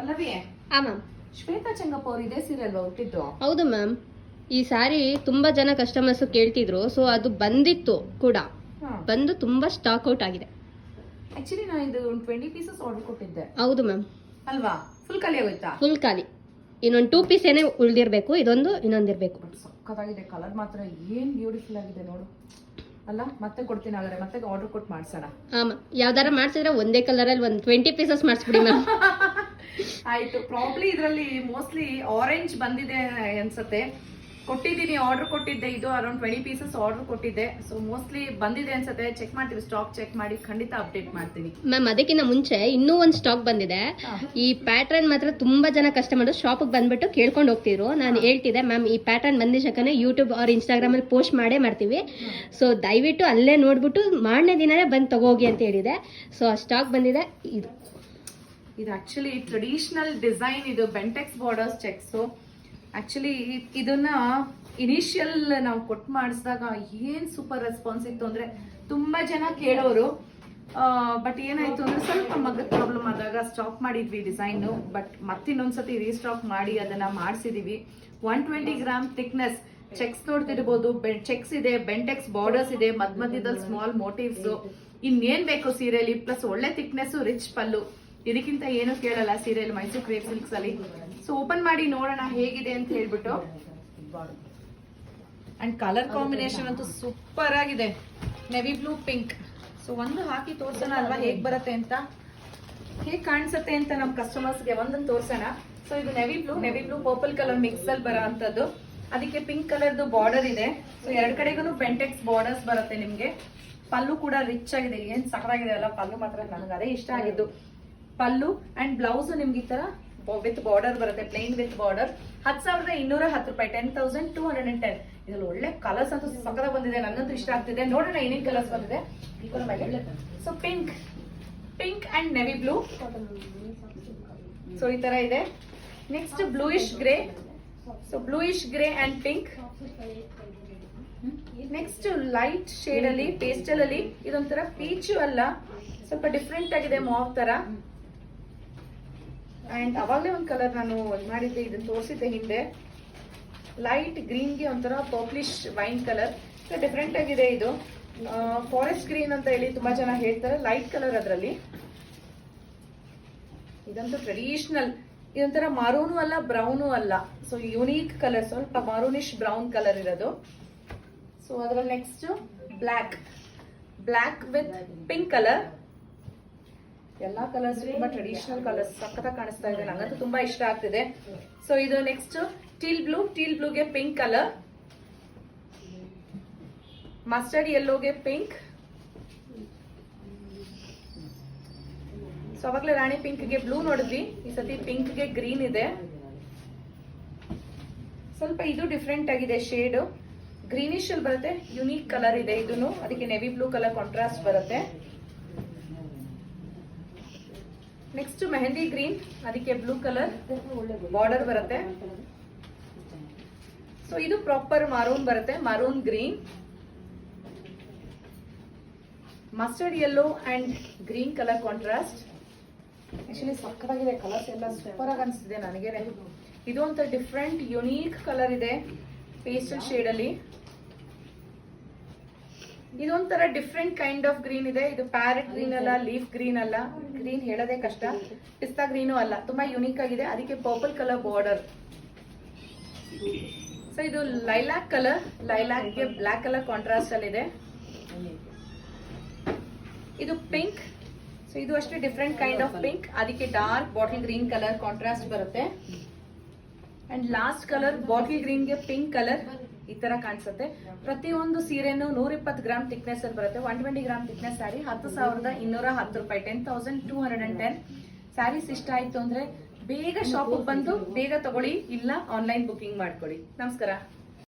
ಅಲ್ಲವೇ? ಆ ಮ್ಯಾಮ್ ಶ್ವೇತಾ ಚೆಂಗಪ್ಪ ಅವ್ರು ಇದೇ ಸೀರೆ ಅಲ್ವಾ ಹುಟ್ಟಿದ್ದು? ಹೌದು ಮ್ಯಾಮ್ ಈ ಸಾರಿ ತುಂಬಾ ಜನ ಕಸ್ಟಮರ್ಸ್ ಕೇಳ್ತಿದ್ರು ಸೊ ಅದು ಬಂದಿತ್ತು ಕೂಡ. ಬಂದು ತುಂಬಾ ಸ್ಟಾಕ್ ಔಟ್ ಆಗಿದೆ. ಆಕ್ಚುಲಿ ನಾನು ಇದು ಟ್ವೆಂಟಿ ಪೀಸಸ್ ಆರ್ಡರ್ ಕೊಟ್ಟಿದ್ದೆ. ಹೌದು ಮ್ಯಾಮ್ ಅಲ್ವಾ? ಫುಲ್ ಖಾಲಿ ಆಗೋಯ್ತಾ? ಫುಲ್ ಖಾಲಿ. ಇನ್ನೊಂದು ಟೂ ಪೀಸ್ ಏನೇ ಉಳಿದಿರಬೇಕು ಇದೊಂದು ಇನ್ನೊಂದಿರ್ಬೇಕು ಇರಬೇಕು. ಸಕ್ಕತ್ತಾಗಿದೆ ಕಲರ್ ಮಾತ್ರ ಏನು ಬ್ಯೂಟಿಫುಲ್ ಆಗಿದೆ ನೋಡು. ಅಲ್ಲ ಮತ್ತೆ ಕೊಡ್ತೀನಿ ಹಾಗಾದ್ರೆ ಮತ್ತೆ ಆರ್ಡರ್ ಕೊಟ್ಟು ಮಾಡ್ಸೋಣ. ಆ ಮ್ಯಾಮ್ ಯಾವ್ದಾರ ಮಾಡ್ಸಿದ್ರೆ ಒಂದೇ ಕಲರಲ್ಲಿ ಒಂದು ಟ್ವೆಂಟಿ ಪೀಸಸ್ ಮಾಡಿಸ್ಬಿಡಿ ಮ್ಯಾಮ್ ಆಯ್ತು. ಪ್ರಾಬ್ಲಿ ಇದರಲ್ಲಿ ಮೋಸ್ಟ್ಲಿ ಆರೆಂಜ್ ಬಂದಿದೆ ಅನ್ಸುತ್ತೆ. ಕೊಟ್ಟಿದ್ದೀನಿ ಆರ್ಡರ್ ಕೊಟ್ಟಿದ್ದೆ. ಇದು ಅರೌಂಡ್ ಟ್ವೆಂಟಿ ಪೀಸಸ್ ಆರ್ಡರ್ ಕೊಟ್ಟಿದ್ದೆ. ಸೊ ಮೋಸ್ಟ್ಲಿ ಬಂದಿದೆ ಅನ್ಸುತ್ತೆ. ಚೆಕ್ ಮಾಡ್ತೀವಿ ಸ್ಟಾಕ್ ಚೆಕ್ ಮಾಡಿ ಖಂಡಿತ ಅಪ್ಡೇಟ್ ಮಾಡ್ತೀನಿ. ಮ್ಯಾಮ್ ಅದಕ್ಕಿಂತ ಮುಂಚೆ ಇನ್ನೂ ಒಂದು ಸ್ಟಾಕ್ ಬಂದಿದೆ. ಈ ಪ್ಯಾಟರ್ನ್ ಮಾತ್ರ ತುಂಬಾ ಜನ ಕಸ್ಟಮರ್ ಶಾಪಿಗೆ ಬಂದ್ಬಿಟ್ಟು ಕೇಳ್ಕೊಂಡು ಹೋಗ್ತಿದ್ರು. ನಾನು ಹೇಳ್ತಿದ್ದೆ ಮ್ಯಾಮ್ ಈ ಪ್ಯಾಟರ್ನ್ ಬಂದಿದ್ದ ಶಕನೆ ಯೂಟ್ಯೂಬ್ ಅವ್ರ ಇನ್ಸ್ಟಾಗ್ರಾಮ್ ಅಲ್ಲಿ ಪೋಸ್ಟ್ ಮಾಡೇ ಮಾಡ್ತೀವಿ. ಸೊ ದಯವಿಟ್ಟು ಅಲ್ಲೇ ನೋಡ್ಬಿಟ್ಟು ಮಾರನೇ ದಿನನೇ ಬಂದು ತಗೋಗಿ ಅಂತ ಹೇಳಿದೆ. ಸೊ ಆ ಸ್ಟಾಕ್ ಬಂದಿದೆ. ಇದು ಇದು ಆಕ್ಚುಲಿ ಟ್ರೆಡಿಷನಲ್ ಡಿಸೈನ್ ಇದು ಬೆಂಟೆಕ್ಸ್ ಬಾರ್ಡರ್ಸ್ ಚೆಕ್ಸ್ ಆಕ್ಚುಲಿ ಇದನ್ನ ಇನಿಷಿಯಲ್ ನಾವು ಕೊಟ್ಟು ಮಾಡಿಸಿದಾಗ ಏನು ಸೂಪರ್ ರೆಸ್ಪಾನ್ಸ್ ಇತ್ತು ಅಂದ್ರೆ ತುಂಬಾ ಜನ ಕೇಳೋರು. ಬಟ್ ಏನಾಯ್ತು ಅಂದ್ರೆ ಸ್ವಲ್ಪ ಮಗದ ಪ್ರಾಬ್ಲಮ್ ಆದಾಗ ಸ್ಟಾಪ್ ಮಾಡಿದ್ವಿ ಡಿಸೈನ್ ಬಟ್ ಮತ್ತಿನ್ನೊಂದ್ಸತಿ ರೀಸ್ಟಾಕ್ ಮಾಡಿ ಅದನ್ನ ಮಾಡಿಸಿದೀವಿ. One twenty gram thickness checks ನೋಡ್ತಿರ್ಬೋದು. ಚೆಕ್ಸ್ ಇದೆ ಬೆಂಟೆಕ್ಸ್ ಬಾರ್ಡರ್ಸ್ ಇದೆ, ಮಧ್ಯ ಮಧ್ಯದಲ್ಲಿ ಸ್ಮಾಲ್ ಮೋಟಿವ್ಸ್ ಇನ್ನೇನು ಬೇಕು ಸೀರೆಯಲ್ಲಿ ಪ್ಲಸ್ ಒಳ್ಳೆ ಥಿಕ್ನೆಸ್ ರಿಚ್ ಪಲ್ಲು. ಇದಕ್ಕಿಂತ ಏನು ಕೇಳಲ್ಲ ಸೀರಿಯಲ್ ಮೈಸೂರು ಕ್ರೇಪ್ ಸಿಲ್ಕ್ಸ್ ಅಲ್ಲಿ ಸೊ ಓಪನ್ ಮಾಡಿ ನೋಡೋಣ ಹೇಗಿದೆ ಅಂತ ಹೇಳ್ಬಿಟ್ಟು. ಅಂಡ್ ಕಲರ್ ಕಾಂಬಿನೇಷನ್ ಅಂತೂ ಸೂಪರ್ ಆಗಿದೆ. ನೆವಿ ಬ್ಲೂ ಪಿಂಕ್ ಸೊ ಒಂದು ಹಾಕಿ ತೋರ್ಸೋಣ ಅಲ್ವಾ, ಹೇಗ್ ಬರುತ್ತೆ ಅಂತ? ಹೇಗ್ ಕಾಣಿಸುತ್ತೆ ಅಂತ ನಮ್ ಕಸ್ಟಮರ್ಸ್ಗೆ ಒಂದೊಂದು ತೋರ್ಸೋಣ. ಸೊ ಇದು navy blue navy blue purple colour mix ಅಲ್ಲಿ ಬರೋ ಅಂತದ್ದು ಅದಕ್ಕೆ ಪಿಂಕ್ ಕಲರ್ದು ಬಾರ್ಡರ್ ಇದೆ. ಸೊ ಎರಡ್ ಕಡೆಗೂ ಬೆಂಟೆಕ್ಸ್ ಬಾರ್ಡರ್ಸ್ ಬರುತ್ತೆ ನಿಮ್ಗೆ. ಪಲ್ಲು ಕೂಡ ರಿಚ್ ಆಗಿದೆ. ಏನ್ ಸಕರಾಗಿದೆ ಅಲ್ಲ, ಪಲ್ಲು ಮಾತ್ರ ನನಗೆ ಅದೇ ಇಷ್ಟ ಆಗಿದ್ದು. ಪಲ್ಲು ಅಂಡ್ ಬ್ಲೌಸ್ ನಿಮ್ಗೆ ಈ ತರ ವಿತ್ ಬಾರ್ಡರ್ ಬರುತ್ತೆ ಪ್ಲೇನ್ ವಿತ್ ಬಾರ್ಡರ್ ಹತ್ತು ಸಾವಿರದ ಇನ್ನೂರ ಹತ್ತು ರೂಪಾಯಿ ten thousand two hundred and ten ಇದ್ರಲ್ಲಿ ಒಳ್ಳೆ ಕಲರ್ಸ್ ಅಂತೂ ಸಕ್ಕದ ಬಂದಿದೆ ನನಗಂತೂ ಇಷ್ಟ ಆಗ್ತಿದೆ. ನೋಡೋಣ ಏನೇನು ಕಲರ್ಸ್ ಬಂದಿದೆ. So pink pink and navy blue so ಈ ತರ ಇದೆ. Next bluish grey so bluish grey and pink next light shade ಅಲ್ಲಿ ಪೇಸ್ಟಲ್ ಅಲ್ಲಿ, ಇದೊಂಥರ ಪೀಚು ಅಲ್ಲ. ಸ್ವಲ್ಪ ಡಿಫ್ರೆಂಟ್ ಆಗಿದೆ ಮಾವ್ ತರ. ಅಂಡ್ ಅವಾಗಲೇ ಒಂದು ಕಲರ್ ನಾನು ಮಾಡಿದ್ದೆ ಇದನ್ನು ತೋರಿಸಿದ್ದೆ ಹಿಂದೆ. ಲೈಟ್ ಗ್ರೀನ್ಗೆ ಒಂಥರ ಪರ್ಪ್ಲಿಷ್ ವೈನ್ ಕಲರ್ ಡಿಫ್ರೆಂಟ್ ಆಗಿದೆ ಇದು. ಫಾರೆಸ್ಟ್ ಗ್ರೀನ್ ಅಂತ ಹೇಳಿ ತುಂಬಾ ಜನ ಹೇಳ್ತಾರೆ ಲೈಟ್ ಕಲರ್ ಅದರಲ್ಲಿ. ಇದಂತೂ ಟ್ರೆಡಿಷನಲ್ ಇದೊಂಥರ ಮರೂನು ಅಲ್ಲ ಬ್ರೌನು ಅಲ್ಲ. ಸೊ ಯುನೀಕ್ ಕಲರ್ ಸ್ವಲ್ಪ ಮರೂನಿಶ್ ಬ್ರೌನ್ ಕಲರ್ ಇರೋದು. ಸೊ ಅದರಲ್ಲಿ next black black with pink colour ಎಲ್ಲಾ ಕಲರ್ಸ್ ತುಂಬಾ ಟ್ರೆಡಿಷನಲ್ ಕಲರ್ಸ್ ಸಖತ್ತಾಗಿ ಕಾಣಿಸ್ತಾ ಇದೆ. ನಂಗಂತೂ ತುಂಬಾ ಇಷ್ಟ ಆಗ್ತಿದೆ. ಸೊ ಇದು ನೆಕ್ಸ್ಟ್ ಟೀಲ್ ಬ್ಲೂ ಟೀಲ್ ಬ್ಲೂಗೆ ಪಿಂಕ್ ಕಲರ್ ಮಸ್ಟರ್ಡ್ ಯೆಲ್ಲೋಗೆ ಪಿಂಕ್ ಸೊ ಅವಾಗಲೇ ರಾಣಿ ಪಿಂಕ್ಗೆ ಬ್ಲೂ ನೋಡಿದ್ವಿ. ಈ ಸತಿ ಪಿಂಕ್ಗೆ ಗ್ರೀನ್ ಇದೆ. ಸ್ವಲ್ಪ ಇದು ಡಿಫ್ರೆಂಟ್ ಆಗಿದೆ ಶೇಡ್ ಗ್ರೀನಿಶ್ ಅಲ್ಲಿ ಬರುತ್ತೆ ಯುನೀಕ್ ಕಲರ್ ಇದೆ ಇದನ್ನು ಅದಕ್ಕೆ ನೆವಿ ಬ್ಲೂ ಕಲರ್ ಕಾಂಟ್ರಾಸ್ಟ್ ಬರುತ್ತೆ. ನೆಕ್ಸ್ಟ್ ಮೆಹಂದಿ ಗ್ರೀನ್ ಅದಕ್ಕೆ ಬ್ಲೂ ಕಲರ್ ಬಾರ್ಡರ್ ಬರುತ್ತೆ. ಸೊ ಇದು ಪ್ರಾಪರ್ ಮರೂನ್ ಬರುತ್ತೆ. Maroon green mustard yellow and green colour contrast actually ಸಕ್ಕತ್ತಾಗಿದೆ ಕಲರ್ಸ್ ಎಲ್ಲ ಸೂಪರ್ ಆಗಿ ಅನಿಸ್ತಿದೆ ನನಗೆ ಇದು ಒಂಥರ ಡಿಫ್ರೆಂಟ್ ಯುನೀಕ್ ಕಲರ್ ಇದೆ. ಪೇಸ್ಟಲ್ ಶೇಡ್ ಅಲ್ಲಿ. ಇದೊಂಥರ ಡಿಫ್ರೆಂಟ್ ಕೈಂಡ್ ಆಫ್ ಗ್ರೀನ್ ಇದೆ. ಇದು ಪ್ಯಾರೆಟ್ ಗ್ರೀನ್ ಅಲ್ಲ ಲೀಫ್ ಗ್ರೀನ್ ಅಲ್ಲ. ಗ್ರೀನ್ ಹೇಳೋದೇ ಕಷ್ಟ. ಪಿಸ್ತಾ ಗ್ರೀನು ಅಲ್ಲ. ತುಂಬಾ ಯುನೀಕ್ ಆಗಿದೆ. ಅದಕ್ಕೆ ಪರ್ಪಲ್ ಕಲರ್ ಬಾರ್ಡರ್ ಸೊ ಇದು ಲೈಲಾಕ್ ಕಲರ್ ಲೈಲಾಕ್ಗೆ ಬ್ಲಾಕ್ ಕಲರ್ ಕಾಂಟ್ರಾಸ್ಟ್ ಅಲ್ಲಿ ಇದೆ. ಇದು ಪಿಂಕ್ ಸೊ ಇದು ಅಷ್ಟೇ ಡಿಫ್ರೆಂಟ್ ಕೈಂಡ್ ಆಫ್ ಪಿಂಕ್ ಅದಕ್ಕೆ dark bottle green colour contrast ಬರುತ್ತೆ. ಅಂಡ್ ಲಾಸ್ಟ್ ಕಲರ್ ಬಾಟಲ್ ಗ್ರೀನ್ಗೆ ಪಿಂಕ್ ಕಲರ್ ಈ ತರ ಕಾಣಿಸುತ್ತೆ. ಪ್ರತಿಯೊಂದು ಸೀರೆನು ನೂರ ಇಪ್ಪತ್ತು ಗ್ರಾಮ್ ಥಿಕ್ನೆಸ್ ಅಲ್ಲಿ ಬರುತ್ತೆ. One twenty gram thickness saree ಹತ್ತು ಸಾವಿರದ ಇನ್ನೂರ ಹತ್ತು ರೂಪಾಯಿ. Ten thousand two hundred and ten sarees ಇಷ್ಟ ಆಯ್ತು ಅಂದ್ರೆ ಬೇಗ ಶಾಪಿಗೆ ಬಂದು ಬೇಗ ತಗೊಳ್ಳಿ, ಇಲ್ಲ ಆನ್ಲೈನ್ ಬುಕಿಂಗ್ ಮಾಡ್ಕೊಳ್ಳಿ. ನಮಸ್ಕಾರ.